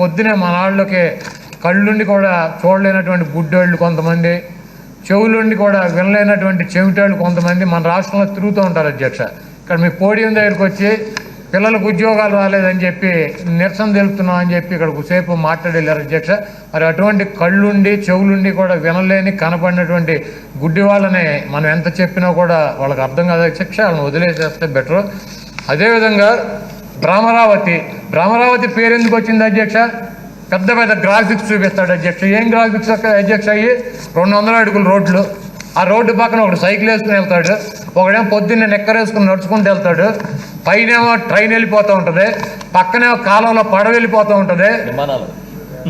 పొద్దునే మన వాళ్ళకి కళ్ళుండి కూడా చూడలేనటువంటి గుడ్డోళ్ళు కొంతమంది చెవులుండి కూడా వినలేనటువంటి చెవిటోళ్ళు కొంతమంది మన రాష్ట్రంలో తిరుగుతూ ఉంటారు అధ్యక్ష. ఇక్కడ మీ పోడియం దగ్గరికి వచ్చి పిల్లలకు ఉద్యోగాలు రాలేదని చెప్పి నిరసన తెలుపుతున్నాం అని చెప్పి ఇక్కడ సేపు మాట్లాడి వెళ్ళారు అధ్యక్ష. మరి అటువంటి కళ్ళుండి చెవులుండి కూడా వినలేని కనపడినటువంటి గుడ్డి వాళ్ళని మనం ఎంత చెప్పినా కూడా వాళ్ళకి అర్థం కాదు. అధ్యక్ష వాళ్ళని వదిలేసేస్తే బెటర్. అదేవిధంగా భ్రమరావతి భ్రమరావతి పేరు ఎందుకు వచ్చింది అధ్యక్ష? పెద్ద పెద్ద గ్రాఫిక్స్ చూపిస్తాడు అధ్యక్ష. ఏం గ్రాఫిక్స్ అధ్యక్ష అయ్యి? రెండు వందల అడుగుల రోడ్లు. ఆ రోడ్డు పక్కన ఒకడు సైకిల్ వేసుకుని వెళ్తాడు. ఒకడేమో పొద్దున్నే నెక్కర్ వేసుకుని నడుచుకుంటూ వెళ్తాడు. పైనేమో ట్రైన్ వెళ్ళిపోతూ ఉంటుంది. పక్కనేమో కాలంలో పడవ వెళ్ళిపోతూ ఉంటుంది.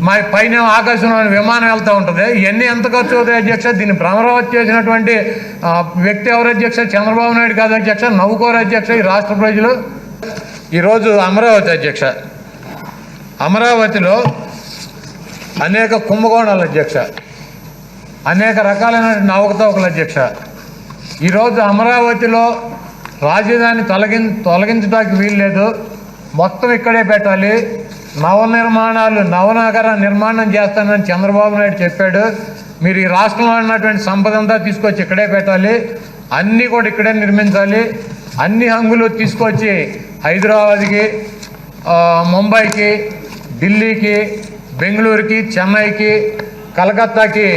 మా పైన ఆకాశంలో విమానం వెళ్తూ ఉంటుంది. ఇవన్నీ ఎంత ఖర్చు అవుతాయి అధ్యక్ష? దీన్ని భ్రమరావతి చేసినటువంటి వ్యక్తి ఎవరు అధ్యక్ష? చంద్రబాబు నాయుడు కాదు అధ్యక్ష. నవ్వుకోరు అధ్యక్ష ఈ రాష్ట్ర ప్రజలు. ఈరోజు అమరావతి అధ్యక్ష. అమరావతిలో అనేక కుంభకోణాల అధ్యక్ష. అనేక రకాలైన అవకతవకలు అధ్యక్ష. ఈరోజు అమరావతిలో రాజధాని తొలగి తొలగించడానికి వీల్లేదు మొత్తం ఇక్కడే పెట్టాలి. నవనిర్మాణాలు నవనగర నిర్మాణం చేస్తానని చంద్రబాబు నాయుడు చెప్పాడు. మీరు ఈ రాష్ట్రంలో ఉన్నటువంటి సంపద అంతా తీసుకొచ్చి ఇక్కడే పెట్టాలి. అన్నీ కూడా ఇక్కడే నిర్మించాలి. అన్ని హంగులు తీసుకొచ్చి హైదరాబాద్కి ముంబైకి ఢిల్లీకి బెంగళూరుకి చెన్నైకి కలకత్తాకి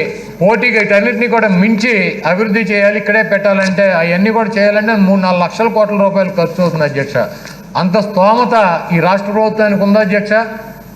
పోటీకి వీటన్నిటిని కూడా మించి అభివృద్ధి చేయాలి ఇక్కడే పెట్టాలంటే అవన్నీ కూడా చేయాలంటే మూడు నాలుగు లక్షల కోట్ల రూపాయలు ఖర్చు అవుతుంది అధ్యక్ష. అంత స్తోమత ఈ రాష్ట్ర ప్రభుత్వానికి ఉందా అధ్యక్ష?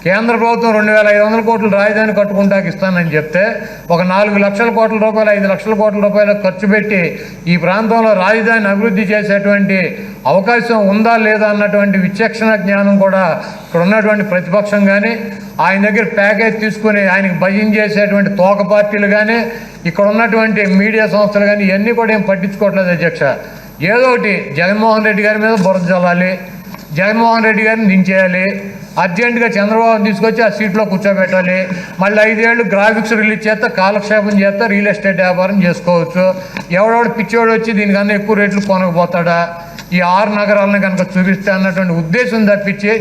కేంద్ర ప్రభుత్వం రెండు వేల ఐదు వందల కోట్లు రాజధాని కట్టుకుంటాకి ఇస్తానని చెప్తే ఒక నాలుగు లక్షల కోట్ల రూపాయలు ఐదు లక్షల కోట్ల రూపాయలు ఖర్చు పెట్టి ఈ ప్రాంతంలో రాజధాని అభివృద్ధి చేసేటువంటి అవకాశం ఉందా లేదా అన్నటువంటి విచక్షణ జ్ఞానం కూడా ఇక్కడ ఉన్నటువంటి ప్రతిపక్షం కానీ ఆయన దగ్గర ప్యాకేజ్ తీసుకుని ఆయనకి భయం చేసేటువంటి తోక పార్టీలు కానీ ఇక్కడ ఉన్నటువంటి మీడియా సంస్థలు కానీ ఇవన్నీ కూడా ఏం పట్టించుకోవట్లేదు అధ్యక్ష. ఏదో ఒకటి జగన్మోహన్ రెడ్డి గారి మీద బురద చల్లాలి జగన్మోహన్ రెడ్డి గారిని దించేయాలి అర్జెంటుగా చంద్రబాబుని తీసుకొచ్చి ఆ సీట్లో కూర్చోబెట్టాలి. మళ్ళీ ఐదేళ్ళు గ్రాఫిక్స్ రిలీజ్ చేస్తే కాలక్షేపం చేస్తే రియల్ ఎస్టేట్ వ్యాపారం చేసుకోవచ్చు. ఎవడెవడు పిచ్చోడు వచ్చి దీనికన్నా ఎక్కువ రేట్లు కొనకపోతాడా? ఈ ఆరు నగరాలను కనుక చూపిస్తే అన్నటువంటి ఉద్దేశం తప్పించి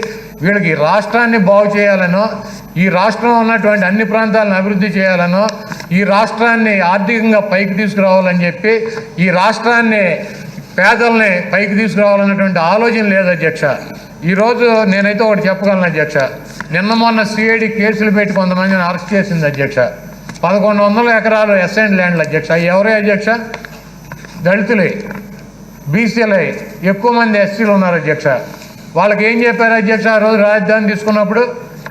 వీళ్ళకి ఈ రాష్ట్రాన్ని బాగు చేయాలనో ఈ రాష్ట్రంలో ఉన్నటువంటి అన్ని ప్రాంతాలను అభివృద్ధి చేయాలనో ఈ రాష్ట్రాన్ని ఆర్థికంగా పైకి తీసుకురావాలని చెప్పి ఈ రాష్ట్రాన్ని పేదల్ని పైకి తీసుకురావాలన్నటువంటి ఆలోచన లేదు అధ్యక్ష. ఈరోజు నేనైతే ఒకటి చెప్పగలను అధ్యక్ష. నిన్న మొన్న సిఐడి కేసులు పెట్టి కొంతమందిని అరెస్ట్ చేసింది అధ్యక్ష. పదకొండు వందల ఎకరాలు ఎస్ఐన్ ల్యాండ్లు అధ్యక్ష. ఎవరే అధ్యక్ష? దళితులే. బీసీలే. ఎక్కువ మంది ఎస్సీలు ఉన్నారు అధ్యక్ష. వాళ్ళకి ఏం చెప్పారు అధ్యక్ష? ఆ రోజు రాజధాని తీసుకున్నప్పుడు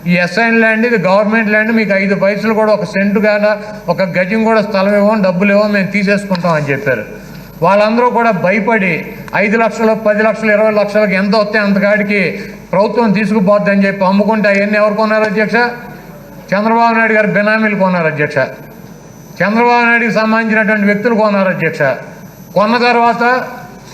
ఈ ఎస్ఐన్ ల్యాండ్ ఇది గవర్నమెంట్ ల్యాండ్ మీకు ఐదు పైసలు కూడా ఒక సెంటు కానీ ఒక గజం కూడా స్థలం ఇవ్వం డబ్బులు ఇవ్వం మేము తీసేసుకుంటాం అని చెప్పారు. వాళ్ళందరూ కూడా భయపడి ఐదు లక్షలు పది లక్షలు ఇరవై లక్షలకు ఎంత వస్తే అంతకాడికి ప్రభుత్వం తీసుకుపోద్దని చెప్పి అమ్ముకుంటే అవన్నీ ఎవరు కొన్నారు అధ్యక్ష? చంద్రబాబు నాయుడు గారు బినామీలు కొన్నారు అధ్యక్ష. చంద్రబాబు నాయుడుకి సంబంధించినటువంటి వ్యక్తులు కొన్నారు అధ్యక్ష. కొన్న తర్వాత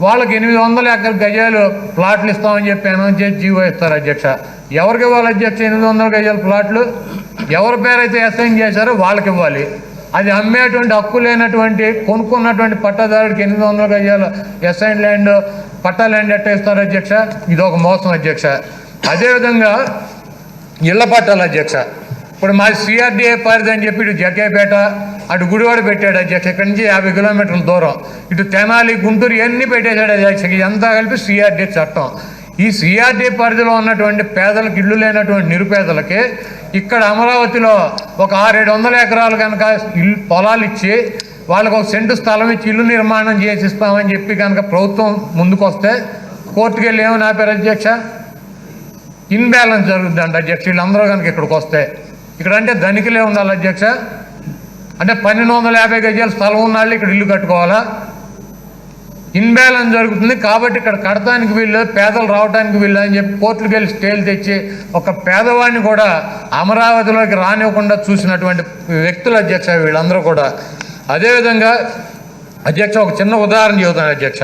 వాళ్ళకి ఎనిమిది వందల ఎకర గజాలు ప్లాట్లు ఇస్తామని చెప్పి అనౌన్స్ చేసి జీవో ఇస్తారు అధ్యక్ష. ఎవరికి ఇవ్వాలి అధ్యక్ష ఎనిమిది వందల గజాల ప్లాట్లు? ఎవరి పేరైతే అసైన్ చేశారో వాళ్ళకి ఇవ్వాలి. అది అమ్మేటువంటి హక్కు లేనటువంటి కొనుక్కున్నటువంటి పట్టాదారుడికి ఎనిమిది వందల గజాలు ఎస్ఐన్ ల్యాండ్ పట్టా ల్యాండ్ ఎట్ట ఇస్తారు అధ్యక్ష? ఇది ఒక మోసం అధ్యక్ష. అదేవిధంగా ఇళ్ళ పట్టాల అధ్యక్ష. ఇప్పుడు మా సిఆర్డీఏ పరిధి అని చెప్పి ఇటు జగ్గేపేట అటు గుడివాడ పెట్టాడు అధ్యక్ష. ఇక్కడి నుంచి యాభై కిలోమీటర్ల దూరం. ఇటు తెనాలి గుంటూరు ఇవన్నీ పెట్టేశాడు అధ్యక్ష? ఇదంతా కలిపి సిఆర్డిఏ చట్టం. ఈ సిఆర్డీ పరిధిలో ఉన్నటువంటి పేదలకు ఇళ్ళు లేనటువంటి నిరుపేదలకి ఇక్కడ అమరావతిలో ఒక ఆరేడు వందల ఎకరాలు కనుక ఇల్లు పొలాలు ఇచ్చి వాళ్ళకు ఒక సెంటు స్థలం ఇచ్చి ఇల్లు నిర్మాణం చేసి ఇస్తామని చెప్పి కనుక ప్రభుత్వం ముందుకొస్తే కోర్టుకు వెళ్ళి ఏమని ఆపారు అధ్యక్ష? ఇన్బ్యాలెన్స్ జరుగుతుందండి అధ్యక్ష. వీళ్ళందరూ కనుక ఇక్కడికి వస్తే. ఇక్కడ అంటే ధనికులే ఉండాలి అధ్యక్ష. అంటే పన్నెండు వందల యాభై గజాల స్థలం ఉన్న వాళ్ళు ఇక్కడ ఇల్లు కట్టుకోవాలా? ఇన్బ్యాలెన్స్ జరుగుతుంది కాబట్టి ఇక్కడ కడటానికి వీళ్ళు పేదలు రావడానికి వీళ్ళు అని చెప్పి కోర్టులకు వెళ్ళి స్టేలు తెచ్చి ఒక పేదవాడిని కూడా అమరావతిలోకి రానివ్వకుండా చూసినటువంటి వ్యక్తులు అధ్యక్ష వీళ్ళందరూ కూడా. అదేవిధంగా అధ్యక్ష ఒక చిన్న ఉదాహరణ చెబుతాను అధ్యక్ష.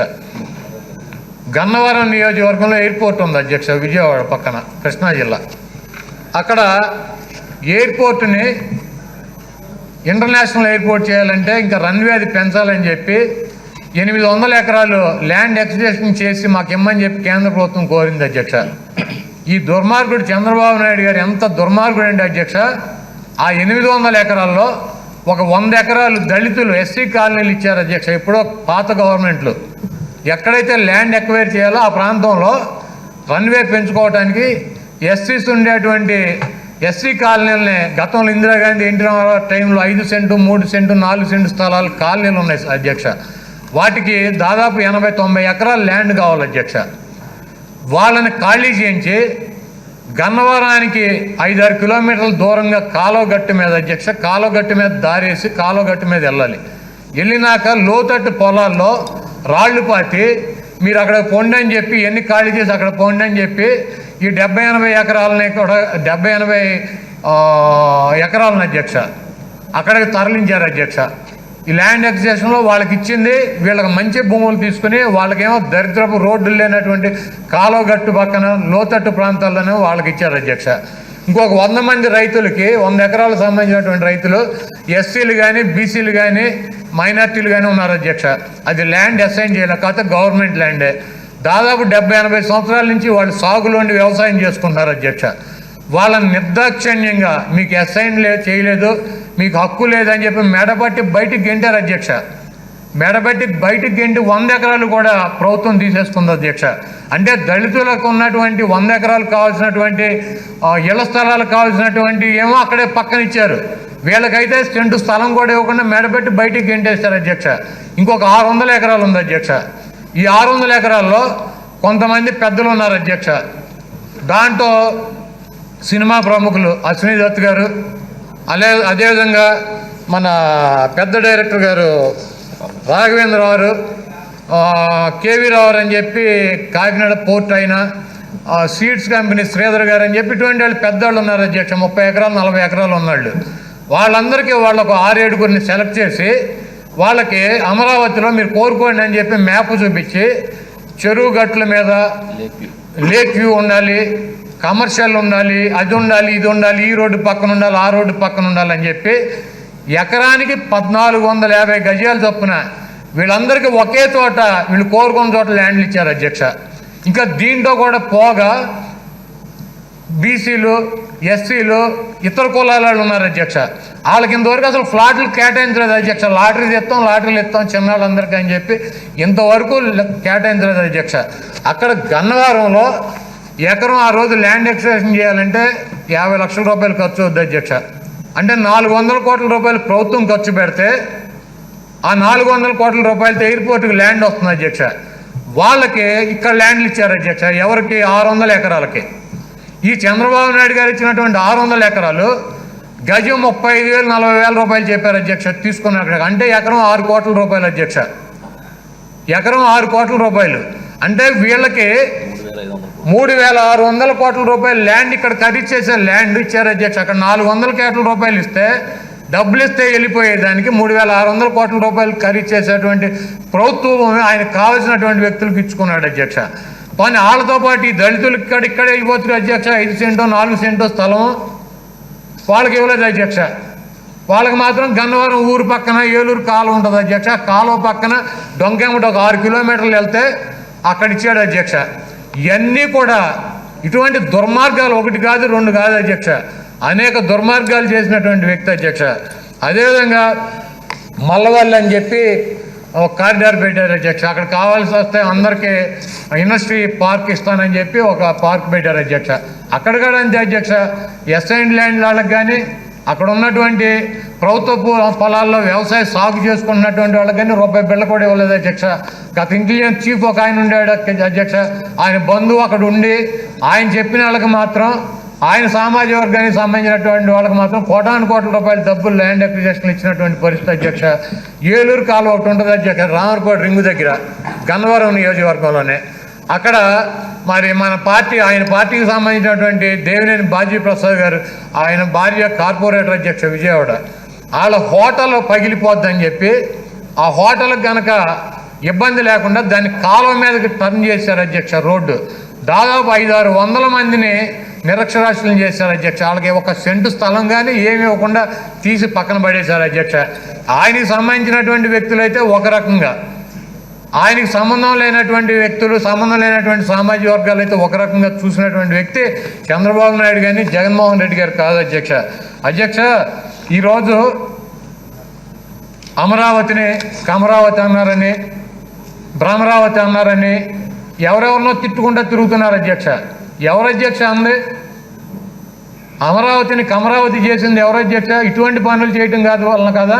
గన్నవరం నియోజకవర్గంలో ఎయిర్పోర్ట్ ఉంది అధ్యక్ష విజయవాడ పక్కన కృష్ణా జిల్లా. అక్కడ ఎయిర్పోర్ట్ని ఇంటర్నేషనల్ ఎయిర్పోర్ట్ చేయాలంటే ఇంకా రన్వే అది పెంచాలని చెప్పి ఎనిమిది వందల ఎకరాలు ల్యాండ్ ఎక్స్టేషన్ చేసి మాకు ఇమ్మని చెప్పి కేంద్ర ప్రభుత్వం కోరింది అధ్యక్ష. ఈ దుర్మార్గుడు చంద్రబాబు నాయుడు గారు ఎంత దుర్మార్గుడు అండి అధ్యక్ష. ఆ ఎనిమిది వందల ఎకరాల్లో ఒక వంద ఎకరాలు దళితులు ఎస్సీ కాలనీలు ఇచ్చారు అధ్యక్ష ఎప్పుడో పాత గవర్నమెంట్లు. ఎక్కడైతే ల్యాండ్ ఎక్వైర్ చేయాలో ఆ ప్రాంతంలో రన్వే పెంచుకోవడానికి ఎస్సీస్ ఉండేటువంటి ఎస్సీ కాలనీలని గతంలో ఇందిరాగాంధీ ఎన్టీ రామారావు టైంలో ఐదు సెంటు మూడు సెంటు నాలుగు సెంటు స్థలాలు కాలనీలు ఉన్నాయి అధ్యక్ష. వాటికి దాదాపు ఎనభై తొంభై ఎకరాల ల్యాండ్ కావాలి అధ్యక్ష. వాళ్ళని ఖాళీ చేయించి గన్నవరానికి ఐదారు కిలోమీటర్ల దూరంగా కాలువగట్టు మీద అధ్యక్ష కాలువగట్టు మీద దారేసి కాలువగట్టు మీద వెళ్ళాలి. వెళ్ళినాక లోతట్టు పొలాల్లో రాళ్ళు పాతి మీరు అక్కడ పొండి అని చెప్పి ఎన్ని ఖాళీ చేసి అక్కడ పొండి అని చెప్పి ఈ డెబ్బై ఎనభై ఎకరాలని కూడా డెబ్బై ఎనభై ఎకరాలను అధ్యక్ష అక్కడికి తరలించారు అధ్యక్ష. ఈ ల్యాండ్ ఎక్సేషన్లో వాళ్ళకి ఇచ్చింది వీళ్ళకి మంచి భూములు తీసుకుని వాళ్ళకేమో దరిద్రపు రోడ్డు లేనటువంటి కాలువగట్టు పక్కన లోతట్టు ప్రాంతాల్లోనే వాళ్ళకి ఇచ్చారు అధ్యక్ష. ఇంకొక వంద మంది రైతులకి వంద ఎకరాలకు సంబంధించినటువంటి రైతులు ఎస్సీలు కానీ బీసీలు కానీ మైనార్టీలు కానీ ఉన్నారు అధ్యక్ష. అది ల్యాండ్ అసైన్ చేయలేదు కాకపోతే గవర్నమెంట్ ల్యాండే దాదాపు డెబ్బై ఎనభై సంవత్సరాల నుంచి వాళ్ళు సాగులోండి వ్యవసాయం చేసుకుంటున్నారు అధ్యక్ష. వాళ్ళని నిర్దాక్షిణ్యంగా మీకు అసైన్ లే చేయలేదు మీకు హక్కు లేదని చెప్పి మెడబట్టి బయటికి గెంటారు అధ్యక్ష. మెడబెట్టి బయటికి గెంటి వంద ఎకరాలు కూడా ప్రభుత్వం తీసేసుకుంది అధ్యక్ష. అంటే దళితులకు ఉన్నటువంటి వంద ఎకరాలు కావాల్సినటువంటి ఇళ్ళ స్థలాలు కావాల్సినటువంటి ఏమో అక్కడే పక్కన ఇచ్చారు. వీళ్ళకైతే సెంటు స్థలం కూడా ఇవ్వకుండా మెడబెట్టి బయటికి గెంటేస్తారు అధ్యక్ష. ఇంకొక ఆరు వందల ఎకరాలు ఉంది అధ్యక్ష. ఈ ఆరు వందల ఎకరాల్లో కొంతమంది పెద్దలు ఉన్నారు అధ్యక్ష. దాంట్లో సినిమా ప్రముఖులు అశ్విని దత్ గారు అదే అదేవిధంగా మన పెద్ద డైరెక్టర్ గారు రాఘవేంద్ర గారు కేవీ రావు అని చెప్పి కాకినాడ పోర్ట్ అయిన సీడ్స్ కంపెనీ శ్రీధర్ గారు అని చెప్పి ఇటువంటి వాళ్ళు పెద్దవాళ్ళు ఉన్నారు అధ్యక్ష. ముప్పై ఎకరాలు నలభై ఎకరాలు ఉన్నాళ్ళు వాళ్ళందరికీ వాళ్ళకు ఆరేడుగురిని సెలెక్ట్ చేసి వాళ్ళకి అమరావతిలో మీరు కోరుకోండి అని చెప్పి మ్యాప్ చూపించి చెరువు గట్ల మీద లేక్ వ్యూ ఉండాలి. కమర్షియల్ ఉండాలి అది ఉండాలి ఇది ఉండాలి ఈ రోడ్డు పక్కన ఉండాలి ఆ రోడ్డు పక్కన ఉండాలి అని చెప్పి ఎకరానికి పద్నాలుగు వందల యాభై గజాలు చొప్పున వీళ్ళందరికీ ఒకే చోట వీళ్ళు కోరుకున్న చోట ల్యాండ్లు ఇచ్చారు అధ్యక్ష. ఇంకా దీంట్లో కూడా పోగా బీసీలు ఎస్సీలు ఇతర కులాల వాళ్ళు ఉన్నారు అధ్యక్ష. వాళ్ళకి ఇంతవరకు అసలు ఫ్లాట్లు కేటాయించలేదు అధ్యక్ష. లాటరీలు ఇస్తాం లాటరీలు ఇస్తాం చిన్నాళ్ళందరికీ అని చెప్పి ఇంతవరకు కేటాయించలేదు అధ్యక్ష. అక్కడ గన్నవరంలో ఎకరం ఆ రోజు ల్యాండ్ ఎక్స్టేషన్ చేయాలంటే యాభై లక్షల రూపాయలు ఖర్చు అవుద్ది అధ్యక్ష. అంటే నాలుగు వందల కోట్ల రూపాయలు ప్రభుత్వం ఖర్చు పెడితే ఆ నాలుగు వందల కోట్ల రూపాయలతో ఎయిర్పోర్ట్కి ల్యాండ్ వస్తుంది అధ్యక్ష. వాళ్ళకి ఇక్కడ ల్యాండ్లు ఇచ్చారు అధ్యక్ష. ఎవరికి? ఆరు వందల ఎకరాలకి. ఈ చంద్రబాబు నాయుడు గారు ఇచ్చినటువంటి ఆరు వందల ఎకరాలు గజం ముప్పై ఐదు వేలు నలభై వేల రూపాయలు చెప్పారు అధ్యక్ష తీసుకున్న అక్కడ. అంటే ఎకరం ఆరు కోట్ల రూపాయలు అధ్యక్ష. ఎకరం ఆరు కోట్ల రూపాయలు. అంటే వీళ్ళకి మూడు వేల ఆరు వందల కోట్ల రూపాయలు ల్యాండ్ ఇక్కడ ఖరీదు చేసే ల్యాండ్ ఇచ్చారు అధ్యక్ష. అక్కడ నాలుగు వందల కోట్ల రూపాయలు ఇస్తే డబ్బులు ఇస్తే వెళ్ళిపోయేదానికి మూడు వేల ఆరు వందల కోట్ల రూపాయలు ఖరీదు చేసేటువంటి ప్రభుత్వం ఆయనకు కావాల్సినటువంటి వ్యక్తులకు ఇచ్చుకున్నాడు అధ్యక్ష. కానీ వాళ్ళతో పాటు ఈ దళితులు ఇక్కడ ఇక్కడే ఇవ్వచ్చు అధ్యక్ష. ఐదు సెంటో నాలుగు సెంటో స్థలం వాళ్ళకి ఇవ్వలేదు అధ్యక్ష. వాళ్ళకి మాత్రం గన్నవరం ఊరు పక్కన ఏలూరు కాలువ ఉంటుంది అధ్యక్ష. కాలువ పక్కన డొంకెమ్మటి ఒక ఆరు కిలోమీటర్లు వెళ్తే అక్కడ ఇచ్చాడు అధ్యక్ష. ఇవన్నీ కూడా ఇటువంటి దుర్మార్గాలు ఒకటి కాదు రెండు కాదు అధ్యక్ష. అనేక దుర్మార్గాలు చేసినటువంటి వ్యక్తి అధ్యక్ష. అదేవిధంగా మల్లవల్లి అని చెప్పి ఒక కారిడార్ పెట్టారు అధ్యక్ష. అక్కడ కావాల్సి వస్తే అందరికీ ఇండస్ట్రీ పార్క్ ఇస్తానని చెప్పి ఒక పార్క్ పెట్టారు అధ్యక్ష. అక్కడ కూడా అంతే అధ్యక్ష. ఎస్ఐన్ ల్యాండ్ వాళ్ళకి కానీ అక్కడ ఉన్నటువంటి ప్రభుత్వ పొలాల్లో వ్యవసాయ సాగు చేసుకున్నటువంటి వాళ్ళకి కానీ రూపాయి బిళ్ళ కూడా ఇవ్వలేదు అధ్యక్ష. గత ఇంటెలిజెన్స్ చీఫ్ ఒక ఆయన ఉండేవాడు అధ్యక్ష. ఆయన బంధువు అక్కడ ఉండి ఆయన చెప్పిన వాళ్ళకి మాత్రం ఆయన సామాజిక వర్గానికి సంబంధించినటువంటి వాళ్ళకి మాత్రం కోటాను కోట్ల రూపాయల డబ్బులు ల్యాండ్ అక్విజిషన్ ఇచ్చినటువంటి పరిస్థితి అధ్యక్ష. ఏలూరు కాలువ ఒకటి ఉంటుంది అధ్యక్ష రామర్కోట రింగు దగ్గర గన్నవరం నియోజకవర్గంలోనే. అక్కడ మరి మన పార్టీ ఆయన పార్టీకి సంబంధించినటువంటి దేవినేని బాజీ ప్రసాద్ గారు ఆయన భార్య కార్పొరేటర్ అధ్యక్ష విజయవాడ. వాళ్ళ హోటల్ పగిలిపోద్దని చెప్పి ఆ హోటల్కి కనుక ఇబ్బంది లేకుండా దాన్ని కాలువ మీదకి టర్న్ చేశారు అధ్యక్ష రోడ్డు. దాదాపు ఐదారు వందల మందిని నిరక్షరాస్యులను చేశారు అధ్యక్ష. వాళ్ళకి ఒక సెంటు స్థలం కానీ ఏమి ఇవ్వకుండా తీసి పక్కన పడేశారు అధ్యక్ష. ఆయనకి సంబంధించినటువంటి వ్యక్తులైతే ఒక రకంగా ఆయనకి సంబంధం లేనటువంటి వ్యక్తులు సంబంధం లేనటువంటి సామాజిక వర్గాలు అయితే ఒక రకంగా చూసినటువంటి వ్యక్తి చంద్రబాబు నాయుడు కానీ జగన్మోహన్ రెడ్డి గారు కాదు అధ్యక్ష. అధ్యక్ష ఈరోజు అమరావతిని కమరావతి అన్నారని భ్రమరావతి అన్నారని ఎవరెవరినో తిట్టుకుంటూ తిరుగుతున్నారు అధ్యక్ష. ఎవరు అధ్యక్ష అంది? అమరావతిని కమరావతి చేసింది ఎవరు అధ్యక్ష? ఇటువంటి పనులు చేయటం కాదు వలన కదా?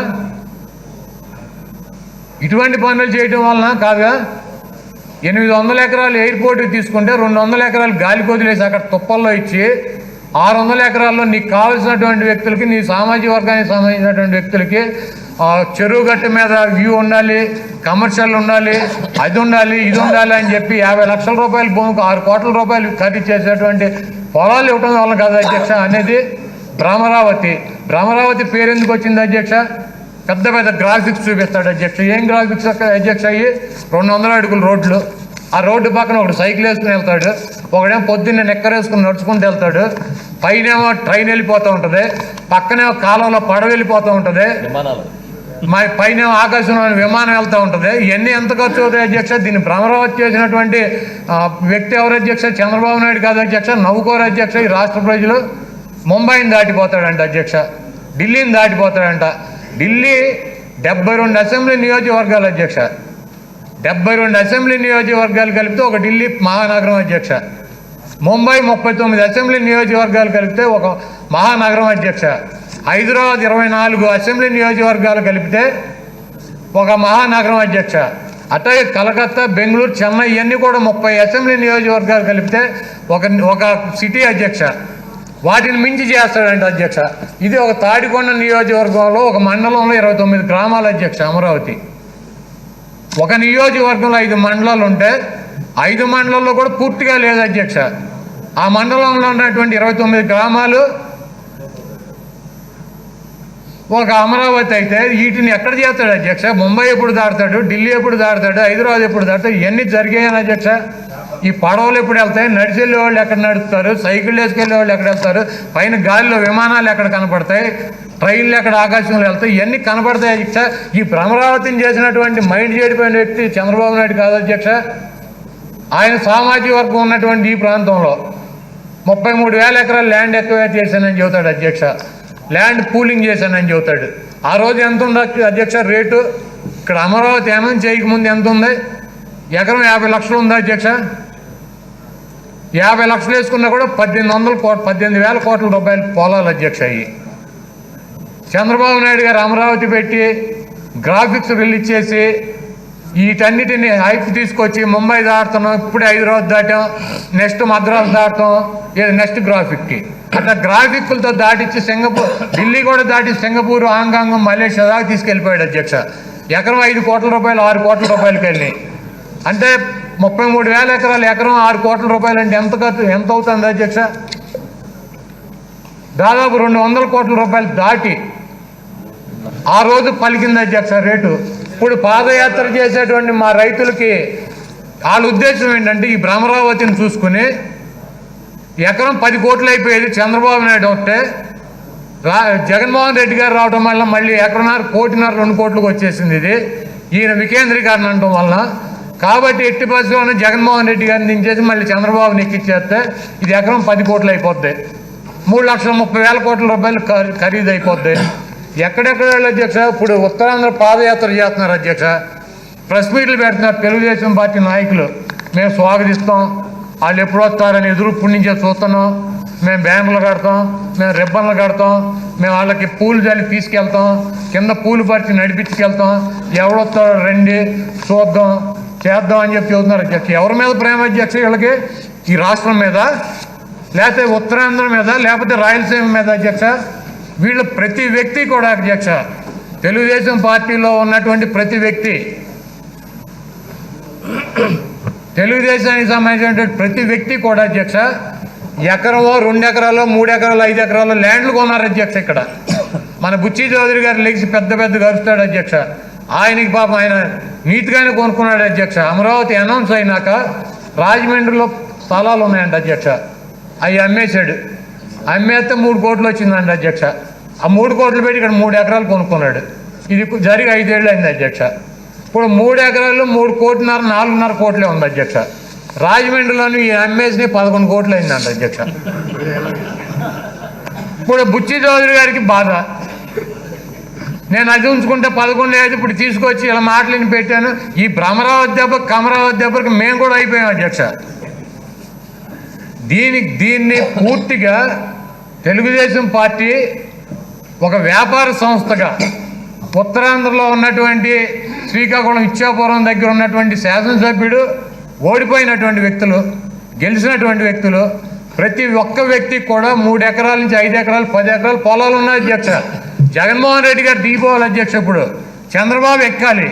ఇటువంటి పనులు చేయటం వలన కాదుగా ఎనిమిది వందల ఎకరాలు ఎయిర్పోర్ట్ తీసుకుంటే రెండు వందల ఎకరాలు గాలికి వదిలేసి అక్కడ తుప్పల్లో ఇచ్చి ఆరు వందల ఎకరాల్లో నీకు కావలసినటువంటి వ్యక్తులకి నీ సామాజిక వర్గానికి సంబంధించినటువంటి వ్యక్తులకి చెరువు గట్టు మీద వ్యూ ఉండాలి కమర్షియల్ ఉండాలి అది ఉండాలి ఇది ఉండాలి అని చెప్పి యాభై లక్షల రూపాయల భూమికి ఆరు కోట్ల రూపాయలు ఖర్చు చేసేటువంటి పొలాలు ఇవ్వటం వల్ల కదా అధ్యక్ష అనేది భ్రమరావతి. భ్రమరావతి పేరు ఎందుకు వచ్చింది అధ్యక్ష? పెద్ద పెద్ద గ్రాఫిక్స్ చూపిస్తాడు అధ్యక్ష ఏం గ్రాఫిక్స్ అధ్యక్ష అయ్యి? రెండు వందల అడుగుల రోడ్లు. ఆ రోడ్డు పక్కన ఒకడు సైకిల్ వేసుకుని వెళ్తాడు. ఒకడేమో పొద్దున్నే నెక్కర్ వేసుకుని నడుచుకుంటూ వెళ్తాడు. పైనేమో ట్రైన్ వెళ్ళిపోతూ ఉంటుంది. పక్కనేమో కాలంలో పడవ వెళ్ళిపోతూ ఉంటుంది. మా పైన ఆకాశంలో విమానం వెళ్తూ ఉంటుంది. ఇవన్నీ ఎంత ఖర్చు అవుతాయి అధ్యక్ష? దీన్ని భ్రమరావతి చేసినటువంటి వ్యక్తి ఎవరు అధ్యక్ష? చంద్రబాబు నాయుడు కాదు అధ్యక్ష. నవ్వుకోరు అధ్యక్ష ఈ రాష్ట్ర ప్రజలు. ముంబైని దాటిపోతాడంట అధ్యక్ష. ఢిల్లీని దాటిపోతాడంట. ఢిల్లీ డెబ్బై రెండు అసెంబ్లీ నియోజకవర్గాలు అధ్యక్ష. డెబ్బై రెండు అసెంబ్లీ నియోజకవర్గాలు కలిపితే ఒక ఢిల్లీ మహానగరం అధ్యక్ష. ముంబై ముప్పై తొమ్మిది అసెంబ్లీ నియోజకవర్గాలు కలిపితే ఒక మహానగరం అధ్యక్ష. హైదరాబాద్ ఇరవై నాలుగు అసెంబ్లీ నియోజకవర్గాలు కలిపితే ఒక మహానగరం అధ్యక్ష. అట్లాగే కలకత్తా బెంగళూరు చెన్నై ఇవన్నీ కూడా ముప్పై అసెంబ్లీ నియోజకవర్గాలు కలిపితే ఒక ఒక సిటీ అధ్యక్ష. వాటిని మించి చేస్తాడంట అధ్యక్ష. ఇది ఒక తాడికొండ నియోజకవర్గంలో ఒక మండలంలో ఇరవై తొమ్మిది గ్రామాల అధ్యక్ష అమరావతి. ఒక నియోజకవర్గంలో ఐదు మండలాలు ఉంటే ఐదు మండలాల్లో కూడా పూర్తిగా లేదు అధ్యక్ష. ఆ మండలంలో ఉన్నటువంటి ఇరవై తొమ్మిది గ్రామాలు ఒక అమరావతి అయితే వీటిని ఎక్కడ చేస్తాడు అధ్యక్ష? ముంబై ఎప్పుడు దాడతాడు ఢిల్లీ ఎప్పుడు దాడతాడు హైదరాబాద్ ఎప్పుడు దాడతాడు ఇవన్నీ జరిగాయని అధ్యక్ష. ఈ పడవలు ఎప్పుడు వెళ్తాయి? నడిచి వాళ్ళు ఎక్కడ నడుస్తారు సైకిల్ వేసుకెళ్ళే వాళ్ళు ఎక్కడ వెళ్తారు? పైన గాలిలో విమానాలు ఎక్కడ కనపడతాయి? ట్రైన్లు ఎక్కడ ఆకాశంలో వెళ్తాయి? ఇవన్నీ కనపడతాయి అధ్యక్ష. ఈ భ్రమరావతిని చేసినటువంటి మైండ్ చెడిపోయిన వ్యక్తి చంద్రబాబు నాయుడు కాదు అధ్యక్ష. ఆయన సామాజిక వర్గం ఉన్నటువంటి ఈ ప్రాంతంలో ముప్పై మూడు వేల ఎకరాలు ల్యాండ్ ఎక్కువ చేశానని చెబుతాడు అధ్యక్ష. ల్యాండ్ పూలింగ్ చేశానని చెబుతాడు. ఆ రోజు ఎంత ఉంది అధ్యక్ష రేటు? ఇక్కడ అమరావతి ఏమని చేయకముందు ఎంత ఉంది? ఎకరం యాభై లక్షలు ఉందా అధ్యక్ష. యాభై లక్షలు వేసుకున్నా కూడా పద్దెనిమిది వందల కోట్ పద్దెనిమిది వేల కోట్ల రూపాయలు పోలాలు అధ్యక్ష అయ్యి. చంద్రబాబు నాయుడు గారు అమరావతి పెట్టి గ్రాఫిక్స్ రిలీజ్ చేసి వీటన్నిటిని హైప్ తీసుకొచ్చి ముంబై దాటుతున్నాం ఇప్పుడే హైదరాబాద్ దాటాం నెక్స్ట్ మద్రాసు దాటాం ఇది నెక్స్ట్ గ్రాఫిక్కి. అట్లా గ్రాఫిక్లతో దాటిచ్చి సింగపూర్ ఢిల్లీ కూడా దాటి సింగపూర్ హాంకాంగ్ మలేషియా దాకా తీసుకెళ్ళిపోయాడు అధ్యక్ష. ఎకరం ఐదు కోట్ల రూపాయలు ఆరు కోట్ల రూపాయలకి వెళ్ళి అంటే ముప్పై మూడు వేల ఎకరాలు ఎకరం ఆరు కోట్ల రూపాయలు అంటే ఎంత ఖర్చు ఎంత అవుతుంది అధ్యక్ష? దాదాపు రెండు వందల కోట్ల రూపాయలు దాటి ఆ రోజు పలికింది అధ్యక్ష రేటు. ఇప్పుడు పాదయాత్ర చేసేటువంటి మా రైతులకి వాళ్ళ ఉద్దేశం ఏంటంటే ఈ భ్రమరావతిని చూసుకుని ఎకరం పది కోట్లు అయిపోయేది చంద్రబాబు నాయుడు వస్తే రా జగన్మోహన్ రెడ్డి గారు రావడం వల్ల మళ్ళీ ఎకరన్నర కోటిన్నర రెండు కోట్లకు వచ్చేసింది ఇది. ఈయన వికేంద్రీకరణ అనడం వల్ల. కాబట్టి ఎట్టి పరిస్థితుల్లో జగన్మోహన్ రెడ్డి గారిని దించేసి మళ్ళీ చంద్రబాబుని ఎక్కిచ్చేస్తే ఇది ఎకరం పది కోట్లు అయిపోద్ది. మూడు లక్షల ముప్పై వేల కోట్ల రూపాయలు ఖరీదు అయిపోద్ది ఎక్కడెక్కడ వాళ్ళు అధ్యక్ష? ఇప్పుడు ఉత్తరాంధ్ర పాదయాత్ర చేస్తున్నారు అధ్యక్ష. ప్రెస్ మీట్లు పెడుతున్నారు తెలుగుదేశం పార్టీ నాయకులు. మేము స్వాగతిస్తాం. వాళ్ళు ఎప్పుడు వస్తారని ఎదురు ఇప్పటి చూస్తున్నాం. మేము బ్యానర్లు కడతాం. మేము రిబ్బన్లు కడతాం. మేము వాళ్ళకి పూలు జల్లి తీసుకెళ్తాం. కింద పూలు పరిచి నడిపించుకెళ్తాం. ఎవడొస్తారో రండి చూద్దాం చేద్దాం అని చెప్పి చెబుతున్నారు అధ్యక్ష. ఎవరి మీద ప్రేమ అధ్యక్ష వీళ్ళకి? ఈ రాష్ట్రం మీద లేకపోతే ఉత్తరాంధ్ర మీద లేకపోతే రాయలసీమ మీద అధ్యక్ష? వీళ్ళు ప్రతి వ్యక్తి కూడా అధ్యక్ష. తెలుగుదేశం పార్టీలో ఉన్నటువంటి ప్రతి వ్యక్తి. తెలుగుదేశానికి సంబంధించినటువంటి ప్రతి వ్యక్తి కూడా అధ్యక్ష. ఎకరమో రెండు ఎకరాలు మూడు ఎకరాలు ఐదు ఎకరాలు ల్యాండ్లు కొన్నారు అధ్యక్ష ఇక్కడ. మన బుచ్చి చౌదరి గారు లెగిసి పెద్ద పెద్ద గరుస్తాడు అధ్యక్ష. ఆయనకి పాపం ఆయన నీతిగానే కొనుక్కున్నాడు అధ్యక్ష. అమరావతి అనౌన్స్ అయినాక రాజమండ్రిలో స్థలాలు ఉన్నాయండి అధ్యక్ష. అవి అమ్మేశాడు. అమ్మేస్తే మూడు కోట్లు వచ్చిందండి అధ్యక్ష. ఆ మూడు కోట్లు పెట్టి ఇక్కడ మూడు ఎకరాలు కొనుక్కున్నాడు. ఇది జరిగి ఐదేళ్ళు అయింది అధ్యక్ష. ఇప్పుడు మూడు ఎకరాలు మూడు కోటిన్నర నాలుగున్నర కోట్లే ఉంది అధ్యక్ష. రాజమండ్రిలోని ఈ అమ్మేసి పదకొండు కోట్లు అయిందంట అధ్యక్ష. ఇప్పుడు బుచ్చి చౌదరి గారికి బాధ. నేను అది ఉంచుకుంటే పదకొండు ఐదు ఇప్పుడు తీసుకొచ్చి ఇలా మాటలని పెట్టాను. ఈ భ్రమరావతి దెబ్బ కమరావతి దెబ్బకి మేము కూడా అయిపోయాం అధ్యక్ష. దీనికి దీన్ని పూర్తిగా తెలుగుదేశం పార్టీ ఒక వ్యాపార సంస్థగా ఉత్తరాంధ్రలో ఉన్నటువంటి శ్రీకాకుళం ఇచ్చాపురం దగ్గర ఉన్నటువంటి శాసనసభ్యుడు ఓడిపోయినటువంటి వ్యక్తులు గెలిచినటువంటి వ్యక్తులు ప్రతి ఒక్క వ్యక్తికి కూడా మూడు ఎకరాల నుంచి ఐదు ఎకరాలు పది ఎకరాలు పొలాలు ఉన్నాయి అధ్యక్ష. జగన్మోహన్ రెడ్డి గారు దిగిపోవాలి అధ్యక్ష ఇప్పుడు. చంద్రబాబు ఎక్కాలి.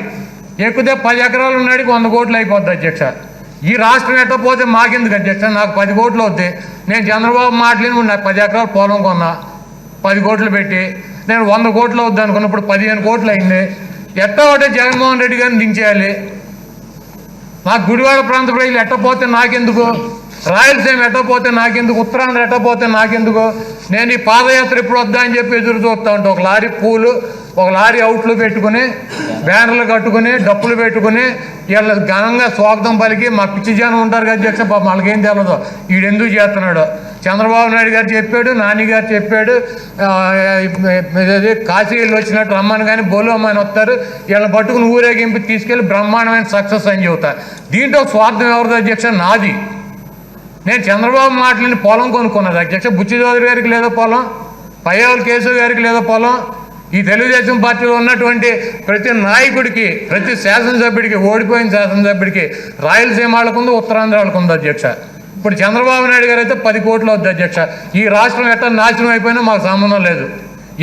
ఎక్కితే పది ఎకరాలు ఉన్నాడికి వంద కోట్లు అయిపోద్ది అధ్యక్ష. ఈ రాష్ట్రం ఎట్టపోతే మాకెందుకు అధ్యక్ష నాకు పది కోట్లు అవుతాయి నేను చంద్రబాబు మాట్లాడి నాకు పది ఎకరాలు పొలం కొన్నా. పది కోట్లు పెట్టి. నేను వంద కోట్లు అవుద్ది అనుకున్నప్పుడు పదిహేను కోట్లు అయింది. ఎట్టా ఒకటే జగన్మోహన్ రెడ్డి గారిని దించేయాలి. నాకు గుడివాడ ప్రాంత ప్రజలు ఎట్టపోతే నాకెందుకు? రాయలసీమ ఎట్టపోతే నాకెందుకు? ఉత్తరాంధ్ర ఎట్టపోతే నాకెందుకు? నేను ఈ పాదయాత్ర ఎప్పుడు వద్దా అని చెప్పి ఎదురు చూస్తూ ఉంటా. ఒక లారీ పూలు ఒక లారీ అవుట్లు పెట్టుకుని బ్యానర్లు కట్టుకుని డప్పులు పెట్టుకుని వీళ్ళ ఘనంగా స్వాగతం పలికి మా పిచ్చి జనం ఉంటారు కదా అధ్యక్ష పాపం వాళ్ళకేం తెలియదు వీడు ఎందుకు చేస్తున్నాడు? చంద్రబాబు నాయుడు గారు చెప్పాడు నాని గారు చెప్పాడు కాశీలు కాశీ వెళ్ళి వచ్చినట్టు రమ్మని కానీ బోలు అమ్మని వస్తారు. వీళ్ళని పట్టుకుని ఊరేగింపు తీసుకెళ్ళి బ్రహ్మాండమైన సక్సెస్ అని చెబుతారు దీంట్లో స్వార్థం ఎవరిదో అధ్యక్ష? నాది. నేను చంద్రబాబు మాటలని పొలం కొనుక్కున్నది. అధ్యక్ష బుచ్చి చౌదరి గారికి లేదో పొలం పయ్యావుల కేశవ్ గారికి లేదో పొలం ఈ తెలుగుదేశం పార్టీలో ఉన్నటువంటి ప్రతి నాయకుడికి ప్రతి శాసనసభ్యుడికి ఓడిపోయిన శాసనసభ్యుడికి రాయలసీమ వాళ్ళకు ఉంది ఉత్తరాంధ్ర వాళ్ళకు ఉంది అధ్యక్ష. ఇప్పుడు చంద్రబాబు నాయుడు గారు అయితే పది కోట్లు వద్దు అధ్యక్ష. ఈ రాష్ట్రం ఎట్లా నాశనం అయిపోయినా మాకు సంబంధం లేదు.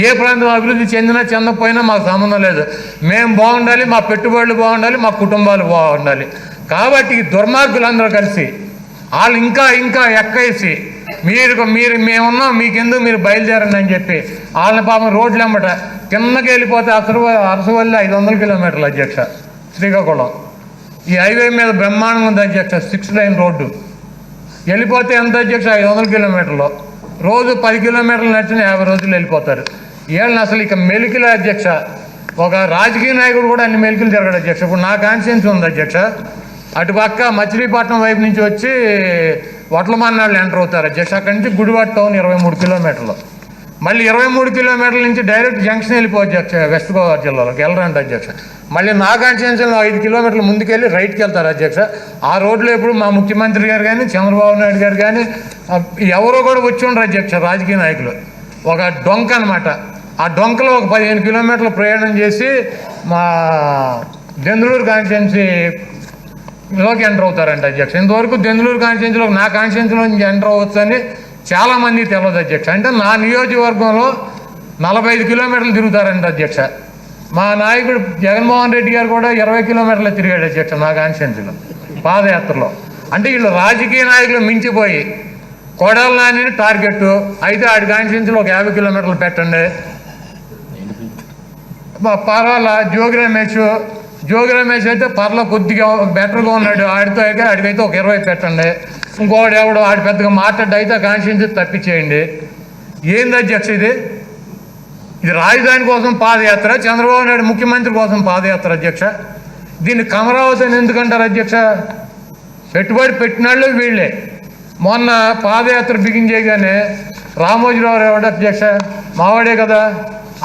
ఏ ప్రాంతం అభివృద్ధి చెందినా చెందకపోయినా మాకు సంబంధం లేదు. మేము బాగుండాలి మా పెట్టుబడులు బాగుండాలి మా కుటుంబాలు బాగుండాలి. కాబట్టి దుర్మార్గులందరూ కలిసి వాళ్ళు ఇంకా ఇంకా ఎక్కేసి మీరు మీరు మేమున్నాం మీకెందుకు మీరు బయలుదేరండి అని చెప్పి వాళ్ళని పాపం రోడ్లు అమ్మట కిందకి వెళ్ళిపోతే అసలు అరసవల్లి ఐదు వందల కిలోమీటర్లు అధ్యక్ష శ్రీకాకుళం. ఈ హైవే మీద బ్రహ్మాండంగా ఉంది అధ్యక్ష సిక్స్ లైన్ రోడ్డు. వెళ్ళిపోతే ఎంత అధ్యక్ష? ఐదు వందల కిలోమీటర్లు. రోజు పది కిలోమీటర్లు నడిచిన యాభై రోజులు వెళ్ళిపోతారు. వీళ్ళని అసలు ఇక మెలికిల అధ్యక్ష. ఒక రాజకీయ నాయకుడు కూడా అన్ని మెలికలు తిరగడు అధ్యక్ష. ఇప్పుడు నా కాన్షియన్స్ ఉంది అధ్యక్ష. అటు పక్క మచిలీపట్నం వైపు నుంచి వచ్చి వట్లమన్నాళ్ళు ఎంటర్ అవుతారు. అధ్యక్ష అక్కడి నుంచి గుడివాడ టౌన్ ఇరవై మూడు కిలోమీటర్లు. మళ్ళీ ఇరవై మూడు కిలోమీటర్ల నుంచి డైరెక్ట్ జంక్షన్ వెళ్ళిపోవచ్చు అధ్యక్ష వెస్ట్ గోదావరి జిల్లాలోకి వెళ్ళరండి అధ్యక్ష. మళ్ళీ నా ఐదు కిలోమీటర్లు ముందుకెళ్ళి రైట్కి వెళ్తారు అధ్యక్ష. ఆ రోడ్లో ఎప్పుడు మా ముఖ్యమంత్రి గారు కానీ చంద్రబాబు నాయుడు గారు కానీ ఎవరో కూడా వచ్చి ఉండరు అధ్యక్ష రాజకీయ నాయకులు. ఒక డొంక అనమాట ఆ డొంకలో ఒక పదిహేను కిలోమీటర్లు ప్రయాణం చేసి మా దెందులూరు కాన్స్టిట్యున్సీ లోకి ఎంటర్ అవుతారంట అధ్యక్ష. ఇంతవరకు దెందులూరు కాన్స్టిట్యున్సీలో నా కాన్స్టిట్యున్సీలో నుంచి ఎంటర్ అవ్వచ్చని చాలా మంది తెలియదు అధ్యక్ష. అంటే నా నియోజకవర్గంలో నలభై ఐదు కిలోమీటర్లు తిరుగుతారంట అధ్యక్ష. మా నాయకుడు జగన్మోహన్ రెడ్డి గారు కూడా ఇరవై కిలోమీటర్లు తిరిగాడు అధ్యక్ష నా కాన్స్టిట్యున్సీలో పాదయాత్రలో. అంటే వీళ్ళు రాజకీయ నాయకులు మించిపోయి కొడాల నాని టార్గెట్ అయితే ఆడి కాన్స్టిట్యున్సీలో ఒక యాభై కిలోమీటర్లు పెట్టండి. పర్వాలా జోగి రమేష్ జోగి రమేష్ అయితే పర్లో కొద్దిగా బెటర్గా ఉన్నాడు. ఆడితో అయితే ఆడికైతే ఒక ఇరవై పెట్టండి. ఇంకోటి ఎవడో ఆడి పెద్దగా మాట్లాడి అయితే కాన్షియన్స్ తప్పించేయండి. ఏంది అధ్యక్ష ఇది? ఇది రాజధాని కోసం పాదయాత్ర చంద్రబాబు నాయుడు ముఖ్యమంత్రి కోసం పాదయాత్ర అధ్యక్ష. దీన్ని కమరావతి అని ఎందుకంటారు అధ్యక్ష? పెట్టుబడి పెట్టిన వాళ్ళు. వీళ్ళే మొన్న పాదయాత్ర బిగించేయగానే రామోజీరావు ఎవడ అధ్యక్ష? మావాడే కదా.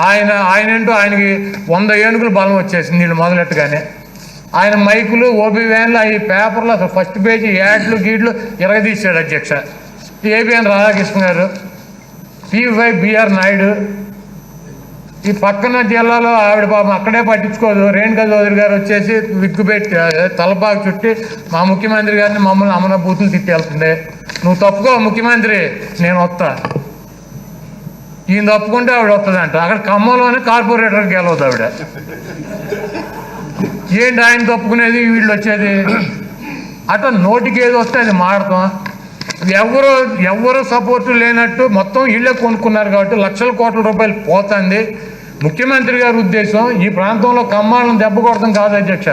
ఆయన ఆయన ఏంటో ఆయనకి వంద ఏనుగులు బలం వచ్చేసింది వీళ్ళు మొదలెట్టుగానే. ఆయన మైకులు ఓబీ వ్యాన్లు ఈ పేపర్లు అసలు ఫస్ట్ పేజీ యాడ్లు గీడ్లు ఇరగదీశాడు అధ్యక్ష. ఏబిఎన్ రాధాకృష్ణ గారు టీవై బిఆర్ నాయుడు ఈ పక్కన జిల్లాలో ఆవిడ పాపం అక్కడే పట్టించుకోదు. రేణుకా చౌదరి గారు వచ్చేసి విగ్గుపెట్టి తలపాకు చుట్టి మా ముఖ్యమంత్రి గారిని మమ్మల్ని అమన బూతులు వెళ్తుండే నువ్వు తప్పుకో ముఖ్యమంత్రి నేను వస్తా. ఈయన తప్పుకుంటే ఆవిడ వస్తుందంట అక్కడ ఖమ్మంలోనే కార్పొరేటర్కి గెలవద్దు ఆవిడ. ఏంటి ఆయన తప్పుకునేది వీళ్ళు వచ్చేది? అట్లా నోటికి ఏది వస్తే అది మాడతాం. ఎవరు ఎవరు సపోర్ట్ లేనట్టు మొత్తం ఇళ్ళే కొనుక్కున్నారు కాబట్టి లక్షల కోట్ల రూపాయలు పోతుంది. ముఖ్యమంత్రి గారి ఉద్దేశం ఈ ప్రాంతంలో కమ్మాలను దెబ్బ కొడతాం కాదు అధ్యక్ష.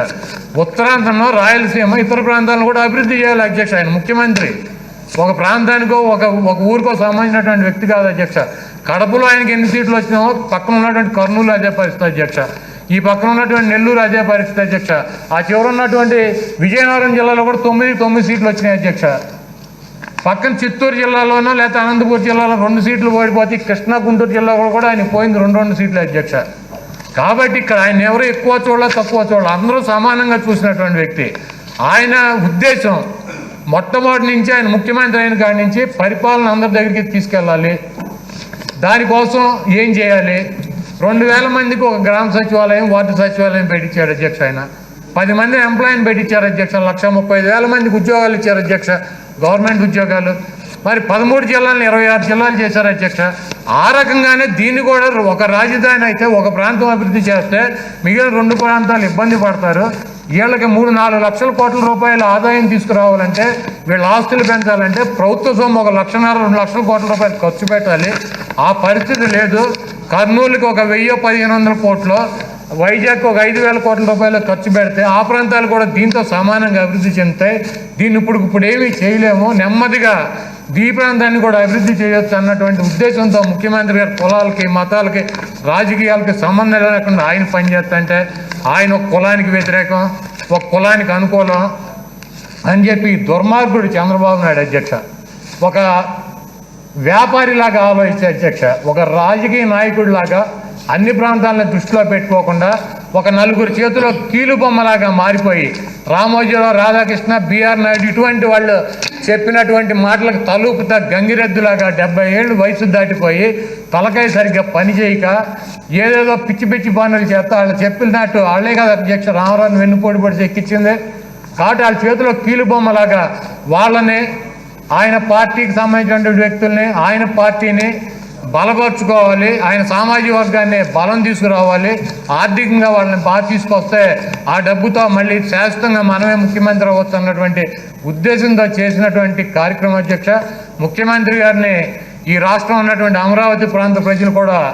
ఉత్తరాంధ్రంలో రాయలసీమ ఇతర ప్రాంతాలను కూడా అభివృద్ధి చేయాలి అధ్యక్ష ఆయన ముఖ్యమంత్రి. ఒక ప్రాంతానికో ఒక ఒక ఊరికో సంబంధించినటువంటి వ్యక్తి కాదు అధ్యక్ష. కడపలో ఆయనకి ఎన్ని సీట్లు వచ్చినామో పక్కన ఉన్నటువంటి కర్నూలు అదే పరిస్థితి అధ్యక్ష. ఈ పక్కన ఉన్నటువంటి నెల్లూరు అదే పరిస్థితి అధ్యక్ష. ఆ చివర ఉన్నటువంటి విజయనగరం జిల్లాలో కూడా తొమ్మిది తొమ్మిది సీట్లు వచ్చినాయి అధ్యక్ష. పక్కన చిత్తూరు జిల్లాలోనో లేకపోతే అనంతపూర్ జిల్లాలో రెండు సీట్లు ఓడిపోతే కృష్ణా గుంటూరు జిల్లాలో కూడా ఆయన పోయింది రెండు రెండు సీట్లు అధ్యక్ష. కాబట్టి ఇక్కడ ఆయన ఎవరు ఎక్కువ చూడాల తక్కువ చూడాలి అందరూ సమానంగా చూసినటువంటి వ్యక్తి. ఆయన ఉద్దేశం మొట్టమొదటి నుంచి ఆయన ముఖ్యమంత్రి అయిన కాడి నుంచి పరిపాలన అందరి దగ్గరికి తీసుకెళ్ళాలి. దానికోసం ఏం చేయాలి? రెండు వేల మందికి ఒక గ్రామ సచివాలయం వార్డు సచివాలయం పెట్టించాడు అధ్యక్ష ఆయన. పది మంది ఎంప్లాయీని పెట్టించారు అధ్యక్ష లక్ష ముప్పై ఐదు వేల మందికి ఉద్యోగాలు ఇచ్చారు అధ్యక్ష గవర్నమెంట్ ఉద్యోగాలు. మరి పదమూడు జిల్లాలను ఇరవై ఆరు జిల్లాలు చేశారు అధ్యక్ష. ఆ రకంగానే దీన్ని కూడా ఒక రాజధాని అయితే ఒక ప్రాంతం అభివృద్ధి చేస్తే మిగిలిన రెండు ప్రాంతాలు ఇబ్బంది పడతారు. వీళ్ళకి మూడు నాలుగు లక్షల కోట్ల రూపాయల ఆదాయం తీసుకురావాలంటే వీళ్ళ ఆస్తులు పెంచాలంటే ప్రభుత్వ సొమ్ము ఒక లక్షన్నర రెండు లక్షల కోట్ల రూపాయలు ఖర్చు పెట్టాలి. ఆ పరిస్థితి లేదు. కర్నూలుకి ఒక వెయ్యి పదిహేను వందల కోట్లు వైజాగ్ ఒక ఐదు వేల కోట్ల రూపాయలు ఖర్చు పెడితే ఆ ప్రాంతాలు కూడా దీంతో సమానంగా అభివృద్ధి చెందుతాయి. దీన్ని ఇప్పుడు ఇప్పుడు ఏమీ చేయలేము. నెమ్మదిగా ఈ ప్రాంతాన్ని కూడా అభివృద్ధి చేయొచ్చు అన్నటువంటి ఉద్దేశంతో ముఖ్యమంత్రి గారు కులాలకి మతాలకి రాజకీయాలకి సంబంధం లేకుండా ఆయన పనిచేస్తుంటే ఆయన ఒక కులానికి వ్యతిరేకం ఒక కులానికి అనుకూలం అని చెప్పి దుర్మార్గుడు చంద్రబాబు నాయుడు అధ్యక్ష. ఒక వ్యాపారిలాగా ఆలోచించే అధ్యక్ష ఒక రాజకీయ నాయకుడిలాగా అన్ని ప్రాంతాలను దృష్టిలో పెట్టుకోకుండా ఒక నలుగురు చేతిలో కీలుబొమ్మలాగా మారిపోయి రామోజీరావు రాధాకృష్ణ బీఆర్ నాయుడు ఇటువంటి వాళ్ళు చెప్పినటువంటి మాటలకు తలూపుతా గంగిరెద్దులాగా డెబ్బై ఏళ్ళు వయసు దాటిపోయి తలకాయ సరిగ్గా పని చేయక ఏదేదో పిచ్చి పిచ్చి పనులు చేస్తా వాళ్ళు చెప్పినట్టు వాళ్ళే కదా అధ్యక్ష రామరాజు వెన్నుపోటు పడిచి ఎక్కించింది. కాబట్టి వాళ్ళ చేతిలో కీలుబొమ్మలాగా వాళ్ళని ఆయన పార్టీకి సంబంధించినటువంటి వ్యక్తుల్ని ఆయన పార్టీని బలపరుచుకోవాలి ఆయన సామాజిక వర్గాన్ని బలం తీసుకురావాలి ఆర్థికంగా వాళ్ళని బాగా తీసుకొస్తే ఆ డబ్బుతో మళ్ళీ శాశ్వతంగా మనమే ముఖ్యమంత్రి అవ్వచ్చు అన్నటువంటి ఉద్దేశంతో చేసినటువంటి కార్యక్రమ అధ్యక్ష. ముఖ్యమంత్రి గారిని ఈ రాష్ట్రం ఉన్నటువంటి అమరావతి ప్రాంత ప్రజలు కూడా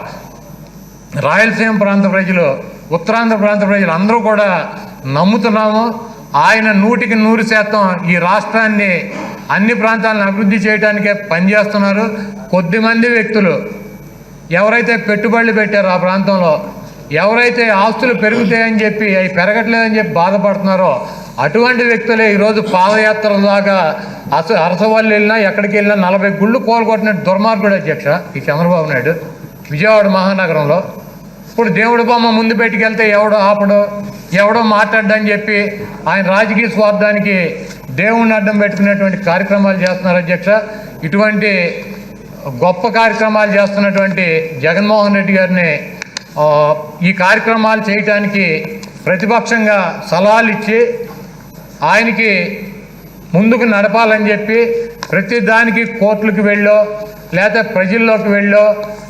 రాయలసీమ ప్రాంత ప్రజలు ఉత్తరాంధ్ర ప్రాంత ప్రజలు అందరూ కూడా నమ్ముతున్నాము. ఆయన నూటికి నూరు శాతం ఈ రాష్ట్రాన్ని అన్ని ప్రాంతాలను అభివృద్ధి చేయడానికే పనిచేస్తున్నారు కొద్దిమంది వ్యక్తులు. ఎవరైతే పెట్టుబడులు పెట్టారో ఆ ప్రాంతంలో ఎవరైతే ఆస్తులు పెరుగుతాయని చెప్పి అవి పెరగట్లేదని చెప్పి బాధపడుతున్నారో అటువంటి వ్యక్తులే ఈరోజు పాదయాత్ర దాకా అస అరసవల్లి వెళ్ళినా ఎక్కడికి వెళ్ళినా నలభై గుళ్ళు కోలుకొట్టిన దుర్మార్గుడు అధ్యక్ష ఈ చంద్రబాబు నాయుడు విజయవాడ మహానగరంలో. ఇప్పుడు దేవుడి బొమ్మ ముందు పెట్టుకెళ్తే ఎవడో ఆపడు ఎవడో మాట్లాడని చెప్పి ఆయన రాజకీయ స్వార్థానికి దేవుణ్ణి అడ్డం పెట్టుకునేటువంటి కార్యక్రమాలు చేస్తున్నారు అధ్యక్ష. ఇటువంటి గొప్ప కార్యక్రమాలు చేస్తున్నటువంటి జగన్మోహన్ రెడ్డి గారిని ఈ కార్యక్రమాలు చేయటానికి ప్రతిపక్షంగా సలహాలు ఇచ్చి ఆయనకి ముందుకు నడపాలని చెప్పి ప్రతి దానికి కోర్టులకు వెళ్ళో లేదా ప్రజల్లోకి వెళ్ళో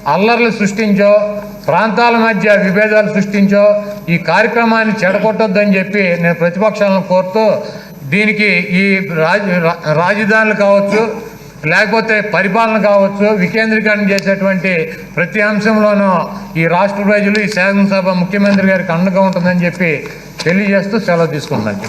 అల్లర్లు సృష్టించో ప్రాంతాల మధ్య విభేదాలు సృష్టించో ఈ కార్యక్రమాన్ని చెడగొట్టొద్దని చెప్పి నేను ప్రతిపక్షాలను కోరుతూ దీనికి ఈ రాజధానులు కావచ్చు లేకపోతే పరిపాలన కావచ్చు వికేంద్రీకరణ చేసేటువంటి ప్రతి అంశంలోనూ ఈ రాష్ట్ర ప్రజలు ఈ శాసనసభ ముఖ్యమంత్రి గారికి అండగా ఉంటుందని చెప్పి తెలియజేస్తూ సెలవు తీసుకుంటున్నాను.